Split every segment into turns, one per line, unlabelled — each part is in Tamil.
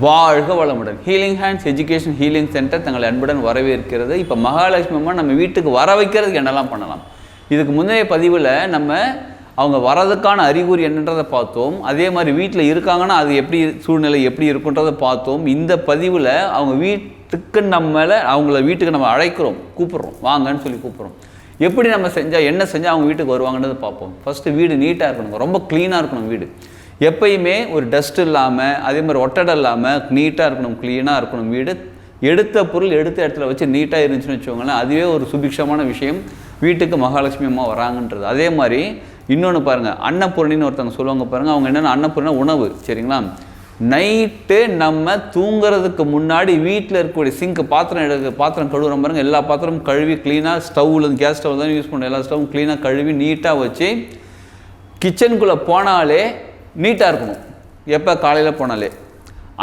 வாழ்க வளமுடன். Healing hands education healing centre தங்களை அன்புடன் வரவேற்கிறது. இப்போ மகாலட்சுமி அம்மா நம்ம வீட்டுக்கு வர வைக்கிறதுக்கு என்னெல்லாம் பண்ணலாம்? இதுக்கு முந்தைய பதிவில் நம்ம அவங்க வரதுக்கான அறிகுறி என்னன்றதை பார்த்தோம். அதே மாதிரி வீட்டில் இருக்காங்கன்னா அது எப்படி சூழ்நிலை எப்படி இருக்குன்றதை பார்த்தோம். இந்த பதிவில் அவங்க வீட்டுக்கு நம்மளை அவங்கள வீட்டுக்கு நம்ம அழைக்கிறோம். கூப்பிட்றோம். வாங்கன்னு சொல்லி கூப்பிட்றோம். எப்படி நம்ம செஞ்சால் என்ன செஞ்சால் அவங்க வீட்டுக்கு வருவாங்கன்றதை பார்ப்போம். ஃபஸ்ட்டு வீடு நீட்டாக இருக்கணும். ரொம்ப க்ளீனாக இருக்கணும் வீடு. எப்பயுமே ஒரு டஸ்ட் இல்லாமல் அதே மாதிரி ஒட்டடை இல்லாமல் நீட்டாக இருக்கணும் க்ளீனாக இருக்கணும் வீடு எடுத்த பொருள் எடுத்த இடத்துல வச்சு நீட்டாக இருந்துச்சுன்னு வச்சுக்கோங்களேன் அதுவே ஒரு சுபிக்ஷமான விஷயம். வீட்டுக்கு மகாலட்சுமி அம்மா வராங்கன்றது. அதே மாதிரி இன்னொன்று பாருங்கள் அன்னபூரணின்னு ஒருத்தவங்க சொல்லுவாங்க பாருங்கள் அவங்க என்னென்ன அன்னபூர்ணா உணவு சரிங்களா? நைட்டு நம்ம தூங்குறதுக்கு முன்னாடி வீட்டில் இருக்கக்கூடிய சிங்க் பாத்திரம் எடுக்க பாத்திரம் கழுவுற பாருங்க எல்லா பாத்திரமும் கழுவி க்ளீனாக ஸ்டவ்வில் கேஸ் ஸ்டவ் தான் யூஸ் பண்ணுறோம் எல்லா ஸ்டவும் க்ளீனாக கழுவி நீட்டாக வச்சு கிச்சனுக்குள்ளே போனாலே நீட்டாக இருக்கணும். எப்போ? காலையில் போனாலே.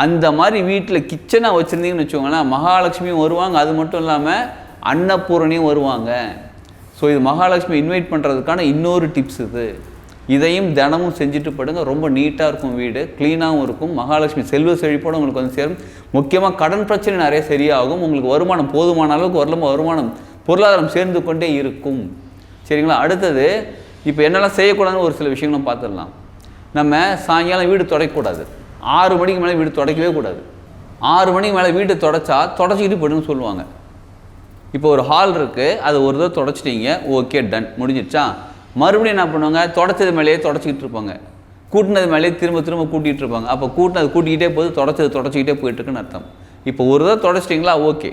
அந்த மாதிரி வீட்டில் கிச்சனாக வச்சுருந்தீங்கன்னு வச்சுக்கோங்களேன் மகாலட்சுமியும் வருவாங்க. அது மட்டும் இல்லாமல் அன்னபூரணியும் வருவாங்க. ஸோ இது மகாலட்சுமி இன்வைட் பண்ணுறதுக்கான இன்னொரு டிப்ஸ் இது. இதையும் தினமும் செஞ்சுட்டு படுங்க ரொம்ப நீட்டாக இருக்கும் வீடு. க்ளீனாகவும் இருக்கும். மகாலட்சுமி செல்வ செழிப்போடு உங்களுக்கு வந்து சேரும். முக்கியமாக கடன் பிரச்சனை நிறைய சரியாகும். உங்களுக்கு வருமானம் போதுமான அளவுக்கு வரலாம வருமானம் பொருளாதாரம் சேர்ந்து கொண்டே இருக்கும். சரிங்களா? அடுத்தது இப்போ என்னெல்லாம் செய்யக்கூடாதுன்னு ஒரு சில விஷயங்களும் பார்த்துடலாம். நம்ம சாயங்காலம் வீடு துடைக்கக்கூடாது. ஆறு மணிக்கு மேலே வீடு துடைக்கவே கூடாது. ஆறு மணிக்கு மேலே வீட்டை தொடச்சா தொடச்சிக்கிட்டு போய்டுன்னு சொல்லுவாங்க. இப்போ ஒரு ஹால் இருக்குது அது ஒரு தடவை தொடச்சிட்டீங்க ஓகே டன் முடிஞ்சிடுச்சா? மறுபடியும் என்ன பண்ணுவாங்க? தொடச்சது மேலேயே தொடச்சிக்கிட்டு இருப்பாங்க. கூட்டினது மேலேயே திரும்ப திரும்ப கூட்டிகிட்டு இருப்பாங்க. அப்போ கூட்டினது கூட்டிக்கிட்டே போகுது தொடச்சது தொடச்சிக்கிட்டே போயிட்டுருக்குன்னு அர்த்தம். இப்போ ஒரு தடவை தொடச்சிட்டிங்களா? ஓகே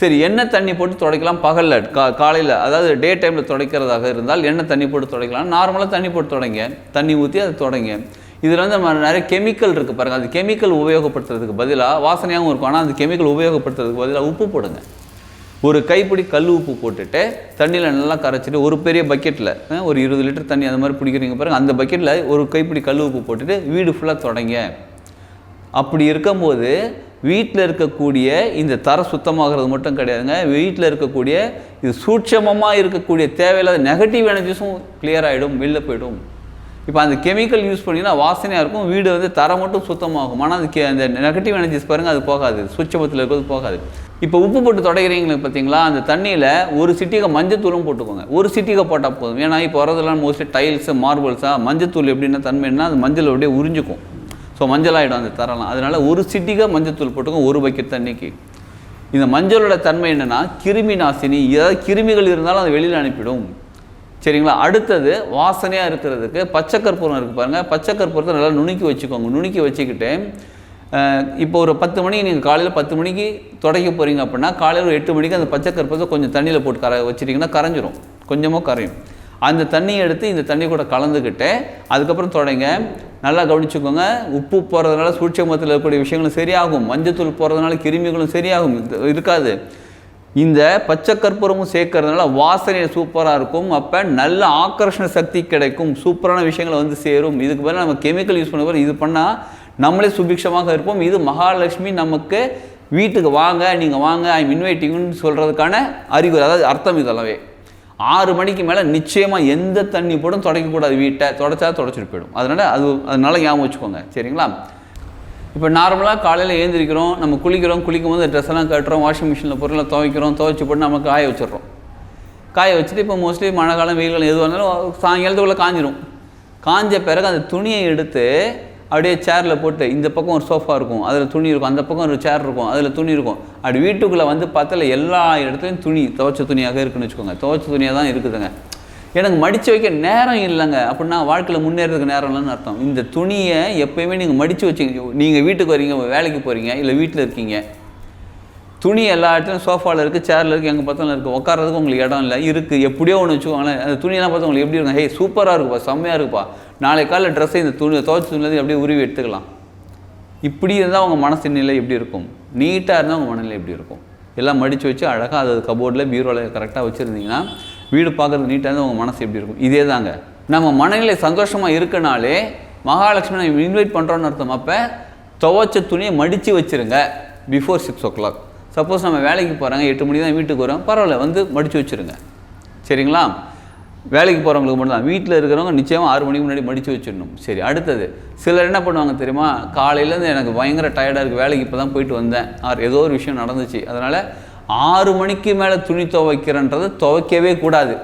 சரி எண்ணெய் தண்ணி போட்டு துடைக்கலாம் பகலில் கா காலையில் அதாவது டே டைமில் துடைக்கிறதாக இருந்தால் எண்ணெய் தண்ணி போட்டு துடைக்கலாம். நார்மலாக தண்ணி போட்டு தொடங்க. தண்ணி ஊற்றி அதை தொடங்க. இதில் வந்து நம்ம நிறைய கெமிக்கல் இருக்குது பாருங்கள் அது கெமிக்கல் உபயோகப்படுத்துறதுக்கு பதிலாக வாசனையாகவும் இருக்கும். ஆனால் அந்த கெமிக்கல் உபயோகப்படுத்துறதுக்கு பதிலாக உப்பு போடுங்க. ஒரு கைப்பிடி கல் உப்பு போட்டுட்டு தண்ணியில் நல்லா கரைச்சிட்டு ஒரு பெரிய பக்கெட்டில் ஒரு இருபது லிட்டர் தண்ணி அந்த மாதிரி பிடிக்கிறீங்க பாருங்கள் அந்த பக்கெட்டில் ஒரு கைப்பிடி கல் உப்பு போட்டுட்டு வீடு ஃபுல்லாக தொடங்க. அப்படி இருக்கும்போது வீட்டில் இருக்கக்கூடிய இந்த தர சுத்தமாகிறது மட்டும் கிடையாதுங்க. வீட்டில் இருக்கக்கூடிய இது சூட்சமமாக இருக்கக்கூடிய தேவையில்லாத நெகட்டிவ் எனர்ஜிஸும் கிளியர் ஆகிடும் வெளில போயிடும். இப்போ அந்த கெமிக்கல் யூஸ் பண்ணிங்கன்னா வாசனையாக இருக்கும். வீடு வந்து தரம் மட்டும் சுத்தமாகும். ஆனால் அது கே- அந்த நெகட்டிவ் எனர்ஜிஸ் பாருங்கள் அது போகாது. சுட்சபத்தில் இருக்கிறது போகாது. இப்போ உப்பு போட்டு தொடக்கிறீங்களே பார்த்தீங்களா? அந்த தண்ணியில் ஒரு சிட்டிகை மஞ்சத்தூளும் போட்டுக்கோங்க. ஒரு சிட்டிகை போட்டால் போதும். ஏன்னா இப்போ வரதெல்லாம் மோஸ்ட்லி டைல்ஸு மார்பிள்ஸாக மஞ்சத்தூள் எப்படின்னா தன்மைன்னா அது மஞ்சள் அப்படியே உறிஞ்சிக்கும். ஸோ மஞ்சள் ஆகிடும் அந்த தரலாம் அதனால் ஒரு சிட்டிக்காக மஞ்சத்தூள் போட்டுக்கோங்க ஒரு பக்கெட் தண்ணிக்கு. இந்த மஞ்சளோட தன்மை என்னென்னா கிருமி நாசினி ஏதாவது கிருமிகள் இருந்தாலும் அதை வெளியில் அனுப்பிடும். சரிங்களா? அடுத்தது வாசனையாக இருக்கிறதுக்கு பச்சை கற்பூரம் இருக்குது பாருங்கள் பச்சை கற்பூரத்தை நல்லா நுணுக்கி வச்சுக்கோங்க. நுணுக்கி வச்சுக்கிட்டு இப்போ ஒரு பத்து மணிக்கு நீங்கள் காலையில் பத்து மணிக்கு துடைக்க போகிறீங்க அப்படின்னா காலையில் ஒரு எட்டு மணிக்கு அந்த பச்சை கற்பூரத்தை கொஞ்சம் தண்ணியில் போட்டு கர வச்சிட்டிங்கன்னா கரைஞ்சிரும். கொஞ்சமாக கரையும். அந்த தண்ணியை எடுத்து இந்த தண்ணி கூட கலந்துக்கிட்டு அதுக்கப்புறம் தொடங்க. நல்லா கவனிச்சுக்கோங்க. உப்பு போகிறதுனால சூட்சமத்தில் இருக்கக்கூடிய விஷயங்களும் சரியாகும். மஞ்சத்தூள் போகிறதுனால கிருமிகளும் சரியாகும். இது இருக்காது. இந்த பச்சை கற்பூரமும் சேர்க்கறதுனால வாசனை சூப்பராக இருக்கும். அப்போ நல்ல ஆக்கர்ஷண சக்தி கிடைக்கும். சூப்பரான விஷயங்களை வந்து சேரும். இதுக்கு பதிலாக நம்ம கெமிக்கல் யூஸ் பண்ண இது பண்ணால் நம்மளே சுபிக்ஷமாக இருப்போம். இது மகாலட்சுமி நமக்கு வீட்டுக்கு வாங்க நீங்கள் வாங்க ஐ இன்வைட்டிங்னு சொல்கிறதுக்கான அறிகுறி. அதாவது அர்த்தம் இதெல்லாமே ஆறு மணிக்கு மேலே நிச்சயமாக எந்த தண்ணி போடும் துடைக்கக்கூடாது வீட்டை தொடச்சா தொடச்சிட்டு போயிடும். அதனால் அது அதனால ஞாபகம் வச்சுக்கோங்க. சரிங்களா? இப்போ நார்மலாக காலையில் ஏந்திரிக்கிறோம் நம்ம குளிக்கிறோம் குளிக்கும் போது ட்ரெஸ் எல்லாம் கட்டுறோம் வாஷிங் மிஷினில் பொருளை துவைக்கிறோம் துவைச்சி போட்டு நம்ம காய வச்சிடுறோம். காய வச்சுட்டு இப்போ மோஸ்ட்லி மழை காலம் வெயில் காலம் எதுவாக இருந்தாலும் சாயங்காலத்துக்குள்ளே காஞ்சிரும். காஞ்ச பிறகு அந்த துணியை எடுத்து அப்படியே சேரில் போட்டு இந்த பக்கம் ஒரு சோஃபா இருக்கும் அதில் துணி இருக்கும் அந்த பக்கம் ஒரு சேர் இருக்கும் அதில் துணி இருக்கும். அப்படி வீட்டுக்குள்ளே வந்து பார்த்தால எல்லா இடத்துலையும் துணி துவைச்ச துணியாக இருக்குன்னு வச்சுக்கோங்க. துவைச்ச துணியாக தான் இருக்குதுங்க. எனக்கு மடித்து வைக்க நேரம் இல்லைங்க. அப்படின்னா வாழ்க்கையில் முன்னேறதுக்கு நேரம் இல்லைன்னு அர்த்தம். இந்த துணியை எப்போயுமே நீங்கள் மடித்து வச்சுங்க. நீங்கள் வீட்டுக்கு வரீங்க வேலைக்கு போகிறீங்க இல்லை வீட்டில் இருக்கீங்க. துணி எல்லா இடத்துலையும் சோஃபாவில் இருக்குது சேரில் இருக்குது எங்கே பார்த்தாலும் இருக்குது உட்காரதுக்கு உங்களுக்கு இடம் இல்லை. இருக்குது எப்படியோ ஒன்று வச்சுக்கோங்களேன் அந்த துணியெல்லாம் பார்த்து உங்களுக்கு எப்படி இருக்கும்? ஹே சூப்பராக இருக்குப்பா செம்மையாக இருக்குப்பா. நாளை காலையில் ட்ரெஸ்ஸை இந்த துணி துவைச்ச துணிலேருந்து அப்படியே உருவி எடுத்துக்கலாம்? இப்படி இருந்தால் உங்கள் மனசு நிலை எப்படி இருக்கும்? நீட்டாக இருந்தால் உங்கள் மனநிலை எப்படி இருக்கும்? எல்லாம் மடித்து வச்சு அழகாக அது கபோர்டில் பீரோவில் கரெக்டாக வச்சுருந்தீங்கன்னா வீடு பார்க்குறது நீட்டாக இருந்தால் உங்கள் மனசு எப்படி இருக்கும்? இதே தாங்க. நம்ம மனநிலை சந்தோஷமாக இருக்கனாலே மகாலட்சுமி நம்ம இன்வைட் பண்ணுறோன்னு அர்த்தம் அப்போ துவைச்ச துணியை மடித்து வச்சுருங்க before six o'clock suppose நம்ம வேலைக்கு போகிறாங்க எட்டு மணி தான் வீட்டுக்கு வரோம். பரவாயில்ல வந்து மடித்து வச்சுருங்க. சரிங்களா? வேலைக்கு போகிறவங்களுக்கு மட்டும்தான். வீட்டில் இருக்கிறவங்க நிச்சயமாக ஆறு மணிக்கு முன்னாடி மடித்து வச்சிடணும். சரி அடுத்தது. சிலர் என்ன பண்ணுவாங்க தெரியுமா? காலையிலேருந்து எனக்கு பயங்கர டயர்டாக இருக்குது வேலைக்கு இப்போ தான் போயிட்டு வந்தேன். ஆர் ஏதோ ஒரு விஷயம் நடந்துச்சு. அதனால் ஆறு மணிக்கு மேலே துணி துவைக்கிறன்றதை துவைக்கவே கூடாது.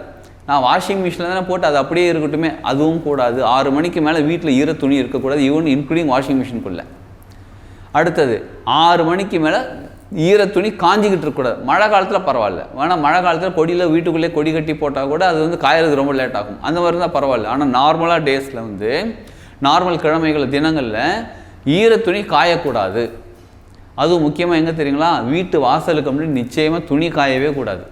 நான் வாஷிங் மிஷினில் தானே போட்டு அது அப்படியே இருக்கட்டுமே. அதுவும் கூடாது. ஆறு மணிக்கு மேலே வீட்டில் ஈர துணி இருக்கக்கூடாது. ஈவன் இன்க்ளூடிங் வாஷிங் மிஷினுக்குள்ளே அடுத்தது ஆறு மணிக்கு மேலே ஈர துணி காஞ்சிக்கிட்டு இருக்கக்கூடாது மழை காலத்தில் பரவாயில்ல. வேணால் மழை காலத்தில் கொடியில் வீட்டுக்குள்ளே கொடி கட்டி போட்டால் கூட அது வந்து காயறது ரொம்ப லேட் ஆகும். அந்த மாதிரி தான் பரவாயில்ல. ஆனால் நார்மலாக டேஸில் வந்து நார்மல் கிழமைகள் தினங்களில் ஈர துணி காயக்கூடாது. அதுவும் முக்கியமாக எங்கே தெரியுங்களா? வீட்டு வாசலுக்கு முன்னாடி நிச்சயமாக துணி காயவே கூடாது.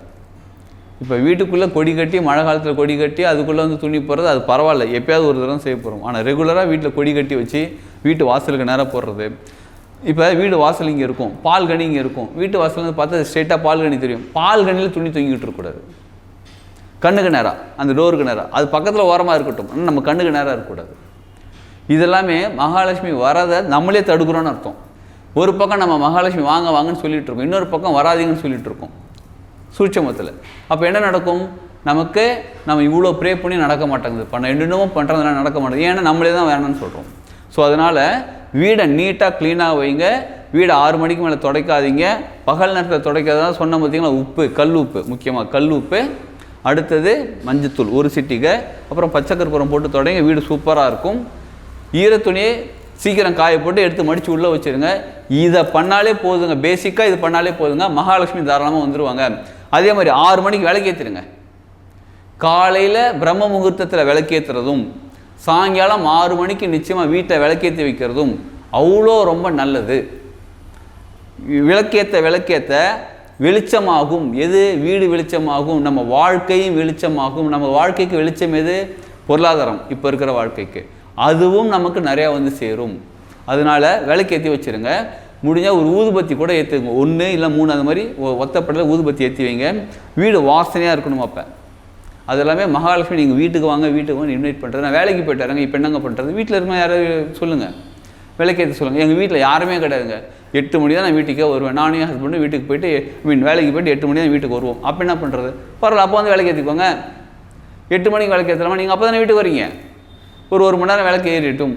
இப்போ வீட்டுக்குள்ளே கொடி கட்டி மழை காலத்தில் கொடி கட்டி அதுக்குள்ளே வந்து துணி போடுறது அது பரவாயில்ல. எப்பயாவது ஒரு தடவை செய்ய போகிறோம் ஆனால் ரெகுலராக வீட்டில் கொடி கட்டி வச்சு வீட்டு வாசலுக்கு நேராக போடுறது இப்போ வீடு வாசல் இங்கே இருக்கும். பால் கனி இங்கே இருக்கும். வீட்டு வாசல் வந்து பார்த்தா ஸ்ட்ரெயிட்டாக பால் கனி தெரியும். பால் கனியில் துணி தொங்கிட்டு இருக்கக்கூடாது கண்ணுக்கு நேராக அந்த டோருக்கு நேராக அது பக்கத்தில் ஓரமாக இருக்கட்டும். ஆனால் நம்ம கண்ணுக்கு நேராக இருக்கக்கூடாது இதெல்லாமே மகாலட்சுமி வரதை நம்மளே தடுக்கிறோன்னு அர்த்தம். ஒரு பக்கம் நம்ம மகாலட்சுமி வாங்க வாங்கன்னு சொல்லிட்டு இருக்கோம். இன்னொரு பக்கம் வராதீங்கன்னு சொல்லிட்டு இருக்கோம். சூட்சமத்தில். அப்போ என்ன நடக்கும்? நமக்கு நம்ம இவ்வளோ ப்ரே பண்ணி நடக்க மாட்டேங்குது. பண்ண என்னென்னமோ பண்ணுறதுனால நடக்க மாட்டேங்குது. ஏன்னா நம்மளே தான் வேணும்னு சொல்கிறோம் ஸோ அதனால் வீடை நீட்டாக க்ளீனாக வைங்க. வீடை ஆறு மணிக்கு மேலே துடைக்காதீங்க. பகல் நேரத்தில் துடைக்கிறதா சொன்ன பார்த்தீங்களா உப்பு கல் உப்பு முக்கியமாக கல் உப்பு. அடுத்தது மஞ்சத்தூள் ஒரு சிட்டிகை. அப்புறம் பச்சை கற்பூரம் போட்டு தொடங்க. வீடு சூப்பராக இருக்கும். ஈரத்துணியை சீக்கிரம் காய போட்டு எடுத்து மடித்து உள்ளே வச்சுருங்க. இதை பண்ணாலே போதுங்க. பேசிக்காக இது பண்ணாலே போதுங்க. மகாலட்சுமி தாராளமாக வந்துடுவாங்க அதே மாதிரி ஆறு மணிக்கு விளக்கேற்றிருங்க காலையில் பிரம்ம முகூர்த்தத்தில் விளக்கேற்றுறதும் சாயங்காலம் ஆறு மணிக்கு நிச்சயமாக வீட்டை விளக்கேற்றி வைக்கிறதும் அவ்வளோ ரொம்ப நல்லது. விளக்கேற்ற விளக்கேற்ற வெளிச்சமாகும். எது? வீடு வெளிச்சமாகும். நம்ம வாழ்க்கையும் வெளிச்சமாகும். நம்ம வாழ்க்கைக்கு வெளிச்சம் எது? பொருளாதாரம். இப்போ இருக்கிற வாழ்க்கைக்கு. அதுவும் நமக்கு நிறையா வந்து சேரும். அதனால விளக்கேற்றி வச்சிருங்க. முடிஞ்சால் ஒரு ஊதுபத்தி கூட ஏற்றுங்க ஒன்று இல்லை மூணு அந்த மாதிரி ஒ- ஊதுபத்தி ஏற்றி வைங்க. வீடு வாசனையாக இருக்கணும் அப்போ. அது எல்லாமே மகாலட்சுமி நீங்கள் வீட்டுக்கு வாங்க வீட்டுக்கு வாங்க இன்வைட் பண்ணுறது நான் வேலைக்கு போயிட்டு இப்போ என்னங்க பண்ணுறது வீட்டில் இருக்கணும் யாராவது சொல்லுங்கள் விளக்கேற்றி சொல்லுங்கள் எங்கள் வீட்டில் யாருமே கிடையாதுங்க. எட்டு மணி தான் நான் வீட்டுக்கே வருவேன். நானும் என் ஹஸ்பண்டும் வீட்டுக்கு போயிட்டு மீன் வேலைக்கு போயிட்டு எட்டு மணி தான் வீட்டுக்கு வருவோம். அப்போ என்ன பண்ணுறது பரவாயில்ல அப்போ வந்து விளக்கேற்றிக்கோங்க எட்டு மணிக்கு விளக்கேற்றலாமா நீங்கள் அப்போ தானே வீட்டுக்கு வரீங்க. ஒரு ஒரு மணி நேரம் விளக்கு ஏறிட்டும்.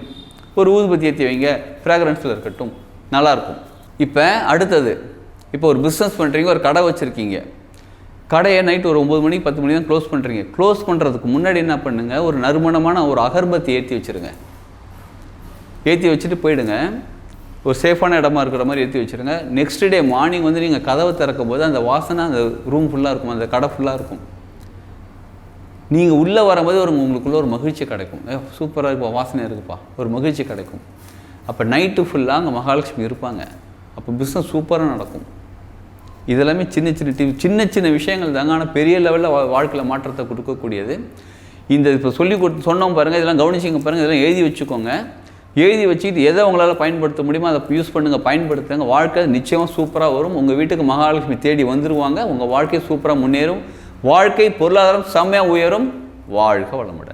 ஒரு ஊதுபத்தி ஏற்றி வைங்க. ஃப்ராக்ரன்ஸில் இருக்கட்டும். நல்லாயிருக்கும் இப்போ அடுத்தது. இப்போ ஒரு பிஸ்னஸ் பண்ணுறீங்க ஒரு கடை வச்சுருக்கீங்க. கடையை நைட் ஒரு ஒம்பது மணிக்கு பத்து மணி தான் க்ளோஸ் பண்ணுறீங்க க்ளோஸ் பண்ணுறதுக்கு முன்னாடி என்ன பண்ணுங்கள் ஒரு நறுமணமான ஒரு அகர்பத்தி ஏற்றி வச்சுருங்க. ஏற்றி வச்சுட்டு போயிடுங்க. ஒரு சேஃபான இடமா இருக்கிற மாதிரி ஏற்றி வச்சுருங்க. நெக்ஸ்ட் டே மார்னிங் வந்து நீங்கள் கதவை திறக்கும் போது அந்த வாசனை அந்த ரூம் ஃபுல்லாக இருக்கும். அந்த கடை ஃபுல்லாக இருக்கும். நீங்கள் உள்ளே வரும்போது ஒரு உங்களுக்குள்ள ஒரு மகிழ்ச்சி கிடைக்கும். ஏ சூப்பராக இருக்குப்பா வாசனை இருக்குப்பா. ஒரு மகிழ்ச்சி கிடைக்கும். அப்போ நைட்டு ஃபுல்லாக அங்கே மகாலட்சுமி இருப்பாங்க. அப்போ பிஸ்னஸ் சூப்பராக நடக்கும். இதெல்லாமே சின்ன சின்ன டிப் சின்ன சின்ன விஷயங்கள் தாங்க. ஆனால் பெரிய லெவலில் வாழ்க்கையில் மாற்றத்தை கொடுக்கக்கூடியது. இந்த இப்போ சொல்லி கொடுத்து சொன்னோம் பாருங்கள் இதெல்லாம் கவனிச்சிங்க பாருங்கள் இதெல்லாம் எழுதி வச்சுக்கோங்க. எழுதி வச்சுக்கிட்டு எதை உங்களால் பயன்படுத்த முடியுமோ அதை யூஸ் பண்ணுங்கள் பயன்படுத்துங்க. வாழ்க்கை நிச்சயமாக சூப்பராக வரும். உங்கள் வீட்டுக்கு மகாலட்சுமி தேடி வந்துருவாங்க. உங்கள் வாழ்க்கை சூப்பராக முன்னேறும். வாழ்க்கை பொருளாதாரம் செம்மையாக உயரும். வாழ்க வளமுடன்.